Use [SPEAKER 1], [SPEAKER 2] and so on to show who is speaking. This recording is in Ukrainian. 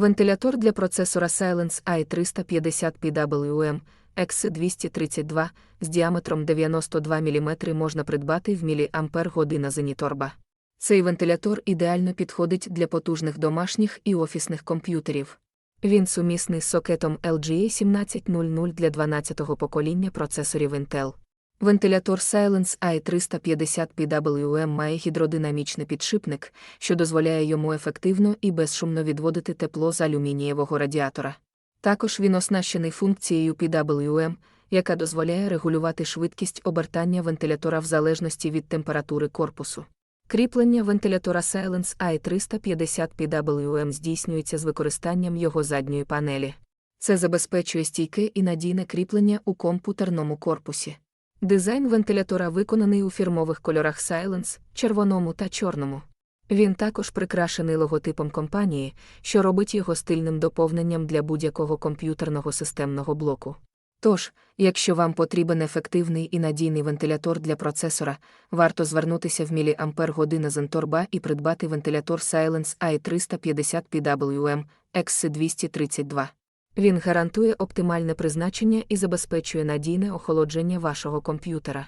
[SPEAKER 1] Вентилятор для процесора Silence i350 PWM XC232 з діаметром 92 мм можна придбати в міліампер година Зеніторба. Цей вентилятор ідеально підходить для потужних домашніх і офісних комп'ютерів. Він сумісний з сокетом LGA 1700 для 12-го покоління процесорів Intel. Вентилятор Silence i350 PWM має гідродинамічний підшипник, що дозволяє йому ефективно і безшумно відводити тепло з алюмінієвого радіатора. Також він оснащений функцією PWM, яка дозволяє регулювати швидкість обертання вентилятора в залежності від температури корпусу. Кріплення вентилятора Silence i350 PWM здійснюється з використанням його задньої панелі. Це забезпечує стійке і надійне кріплення у комп'ютерному корпусі. Дизайн вентилятора виконаний у фірмових кольорах Silence, червоному та чорному. Він також прикрашений логотипом компанії, що робить його стильним доповненням для будь-якого комп'ютерного системного блоку. Тож, якщо вам потрібен ефективний і надійний вентилятор для процесора, варто звернутися в міліампер година Zentorba і придбати вентилятор Silence i350 PWM XC232. Він гарантує оптимальне призначення і забезпечує надійне охолодження вашого комп'ютера.